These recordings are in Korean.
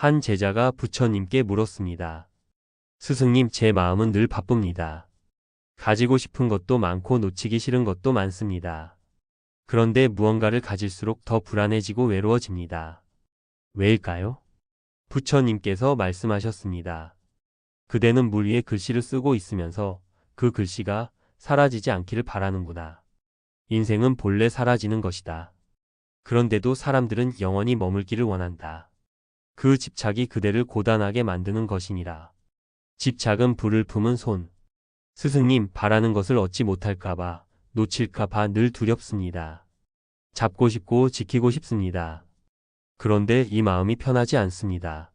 한 제자가 부처님께 물었습니다. 스승님, 제 마음은 늘 바쁩니다. 가지고 싶은 것도 많고 놓치기 싫은 것도 많습니다. 그런데 무언가를 가질수록 더 불안해지고 외로워집니다. 왜일까요? 부처님께서 말씀하셨습니다. 그대는 물 위에 글씨를 쓰고 있으면서 그 글씨가 사라지지 않기를 바라는구나. 인생은 본래 사라지는 것이다. 그런데도 사람들은 영원히 머물기를 원한다. 그 집착이 그대를 고단하게 만드는 것이니라. 집착은 불을 품은 손. 스승님, 바라는 것을 얻지 못할까봐, 놓칠까봐 늘 두렵습니다. 잡고 싶고 지키고 싶습니다. 그런데 이 마음이 편하지 않습니다.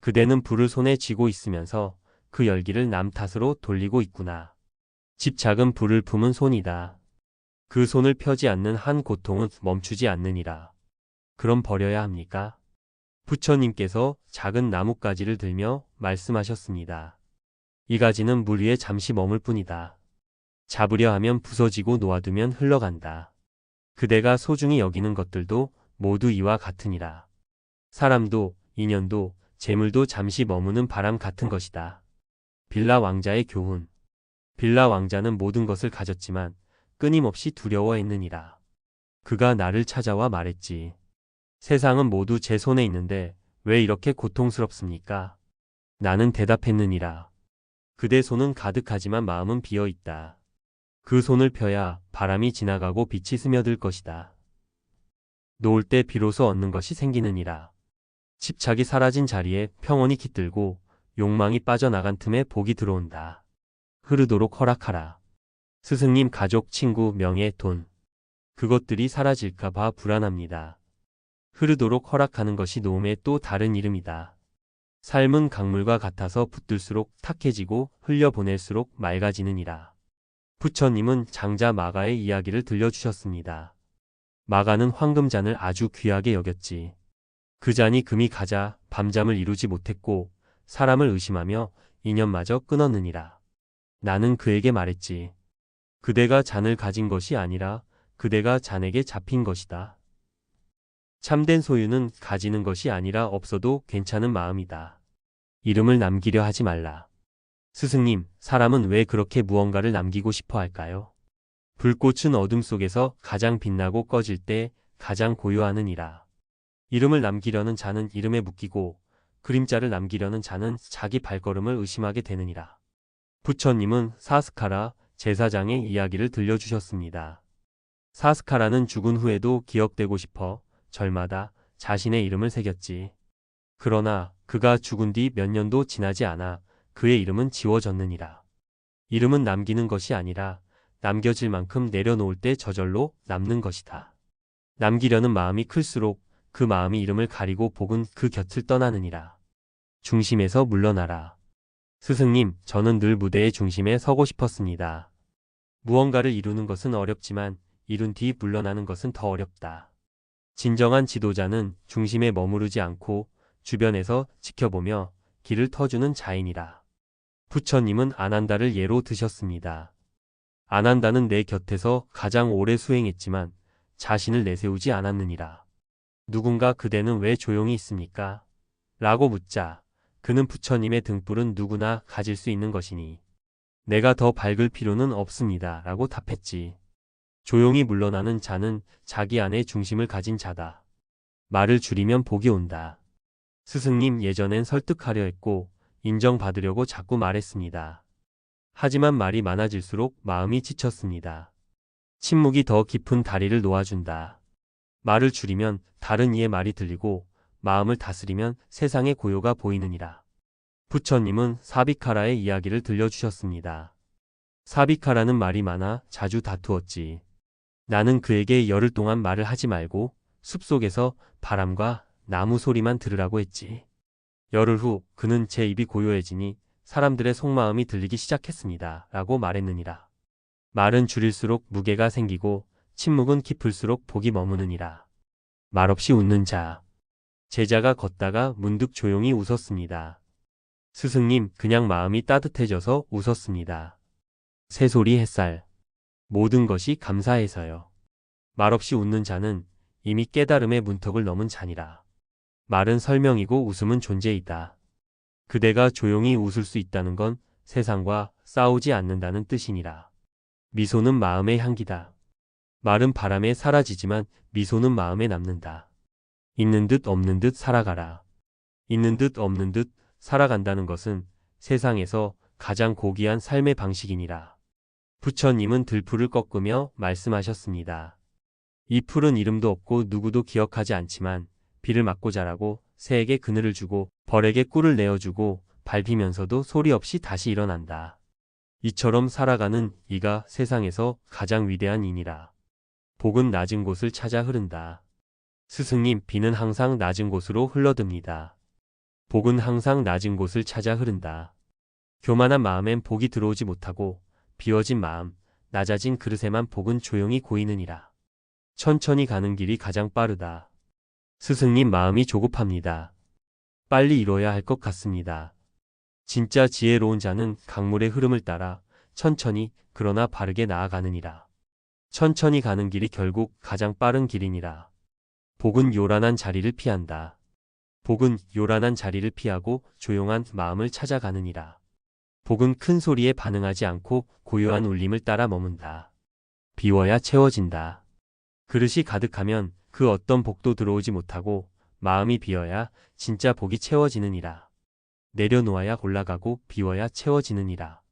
그대는 불을 손에 쥐고 있으면서 그 열기를 남 탓으로 돌리고 있구나. 집착은 불을 품은 손이다. 그 손을 펴지 않는 한 고통은 멈추지 않느니라. 그럼 버려야 합니까? 부처님께서 작은 나뭇가지를 들며 말씀하셨습니다. 이 가지는 물 위에 잠시 머물 뿐이다. 잡으려 하면 부서지고 놓아두면 흘러간다. 그대가 소중히 여기는 것들도 모두 이와 같으니라. 사람도, 인연도, 재물도 잠시 머무는 바람 같은 것이다. 빌라 왕자의 교훈. 빌라 왕자는 모든 것을 가졌지만 끊임없이 두려워했느니라. 그가 나를 찾아와 말했지. 세상은 모두 제 손에 있는데 왜 이렇게 고통스럽습니까? 나는 대답했느니라. 그대 손은 가득하지만 마음은 비어 있다. 그 손을 펴야 바람이 지나가고 빛이 스며들 것이다. 놓을 때 비로소 얻는 것이 생기느니라. 집착이 사라진 자리에 평온이 깃들고 욕망이 빠져나간 틈에 복이 들어온다. 흐르도록 허락하라. 스승님, 가족, 친구, 명예, 돈. 그것들이 사라질까봐 불안합니다. 흐르도록 허락하는 것이 노음의 또 다른 이름이다. 삶은 강물과 같아서 붙들수록 탁해지고 흘려보낼수록 맑아지느니라. 부처님은 장자 마가의 이야기를 들려주셨습니다. 마가는 황금잔을 아주 귀하게 여겼지. 그 잔이 금이 가자 밤잠을 이루지 못했고 사람을 의심하며 인연마저 끊었느니라. 나는 그에게 말했지. 그대가 잔을 가진 것이 아니라 그대가 잔에게 잡힌 것이다. 참된 소유는 가지는 것이 아니라 없어도 괜찮은 마음이다. 이름을 남기려 하지 말라. 스승님, 사람은 왜 그렇게 무언가를 남기고 싶어 할까요? 불꽃은 어둠 속에서 가장 빛나고 꺼질 때 가장 고요하느니라. 이름을 남기려는 자는 이름에 묶이고 그림자를 남기려는 자는 자기 발걸음을 의심하게 되느니라. 부처님은 사스카라 제사장의 이야기를 들려주셨습니다. 사스카라는 죽은 후에도 기억되고 싶어 절마다 자신의 이름을 새겼지. 그러나 그가 죽은 뒤 몇 년도 지나지 않아 그의 이름은 지워졌느니라. 이름은 남기는 것이 아니라 남겨질 만큼 내려놓을 때 저절로 남는 것이다. 남기려는 마음이 클수록 그 마음이 이름을 가리고 복은 그 곁을 떠나느니라. 중심에서 물러나라. 스승님, 저는 늘 무대의 중심에 서고 싶었습니다. 무언가를 이루는 것은 어렵지만 이룬 뒤 물러나는 것은 더 어렵다. 진정한 지도자는 중심에 머무르지 않고 주변에서 지켜보며 길을 터주는 자인이라. 부처님은 아난다를 예로 드셨습니다. 아난다는 내 곁에서 가장 오래 수행했지만 자신을 내세우지 않았느니라. 누군가 그대는 왜 조용히 있습니까? 라고 묻자 그는 부처님의 등불은 누구나 가질 수 있는 것이니 내가 더 밝을 필요는 없습니다. 라고 답했지. 조용히 물러나는 자는 자기 안에 중심을 가진 자다. 말을 줄이면 복이 온다. 스승님 예전엔 설득하려 했고 인정받으려고 자꾸 말했습니다. 하지만 말이 많아질수록 마음이 지쳤습니다. 침묵이 더 깊은 다리를 놓아준다. 말을 줄이면 다른 이의 말이 들리고 마음을 다스리면 세상의 고요가 보이느니라. 부처님은 사비카라의 이야기를 들려주셨습니다. 사비카라는 말이 많아 자주 다투었지. 나는 그에게 열흘 동안 말을 하지 말고 숲속에서 바람과 나무 소리만 들으라고 했지. 열흘 후 그는 제 입이 고요해지니 사람들의 속마음이 들리기 시작했습니다. 라고 말했느니라. 말은 줄일수록 무게가 생기고 침묵은 깊을수록 복이 머무느니라. 말없이 웃는 자. 제자가 걷다가 문득 조용히 웃었습니다. 스승님, 그냥 마음이 따뜻해져서 웃었습니다. 새소리 햇살. 모든 것이 감사해서요. 말없이 웃는 자는 이미 깨달음의 문턱을 넘은 자니라. 말은 설명이고 웃음은 존재이다. 그대가 조용히 웃을 수 있다는 건 세상과 싸우지 않는다는 뜻이니라. 미소는 마음의 향기다. 말은 바람에 사라지지만 미소는 마음에 남는다. 있는 듯 없는 듯 살아가라. 있는 듯 없는 듯 살아간다는 것은 세상에서 가장 고귀한 삶의 방식이니라. 부처님은 들풀을 꺾으며 말씀하셨습니다. 이 풀은 이름도 없고 누구도 기억하지 않지만 비를 맞고 자라고 새에게 그늘을 주고 벌에게 꿀을 내어주고 밟히면서도 소리 없이 다시 일어난다. 이처럼 살아가는 이가 세상에서 가장 위대한 이니라. 복은 낮은 곳을 찾아 흐른다. 스승님, 비는 항상 낮은 곳으로 흘러듭니다. 복은 항상 낮은 곳을 찾아 흐른다. 교만한 마음엔 복이 들어오지 못하고 비워진 마음, 낮아진 그릇에만 복은 조용히 고이느니라. 천천히 가는 길이 가장 빠르다. 스승님 마음이 조급합니다. 빨리 이뤄야 할 것 같습니다. 진짜 지혜로운 자는 강물의 흐름을 따라 천천히 그러나 바르게 나아가느니라. 천천히 가는 길이 결국 가장 빠른 길이니라. 복은 요란한 자리를 피한다. 복은 요란한 자리를 피하고 조용한 마음을 찾아가느니라. 복은 큰 소리에 반응하지 않고 고요한 울림을 따라 머문다. 비워야 채워진다. 그릇이 가득하면 그 어떤 복도 들어오지 못하고 마음이 비어야 진짜 복이 채워지느니라. 내려놓아야 올라가고 비워야 채워지느니라.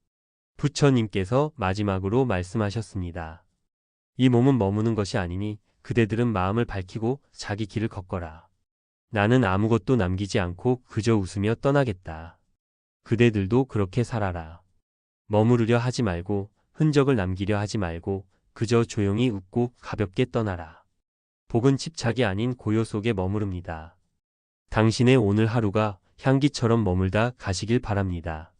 부처님께서 마지막으로 말씀하셨습니다. 이 몸은 머무는 것이 아니니 그대들은 마음을 밝히고 자기 길을 걷거라. 나는 아무것도 남기지 않고 그저 웃으며 떠나겠다. 그대들도 그렇게 살아라. 머무르려 하지 말고 흔적을 남기려 하지 말고 그저 조용히 웃고 가볍게 떠나라. 복은 집착이 아닌 고요 속에 머무릅니다. 당신의 오늘 하루가 향기처럼 머물다 가시길 바랍니다.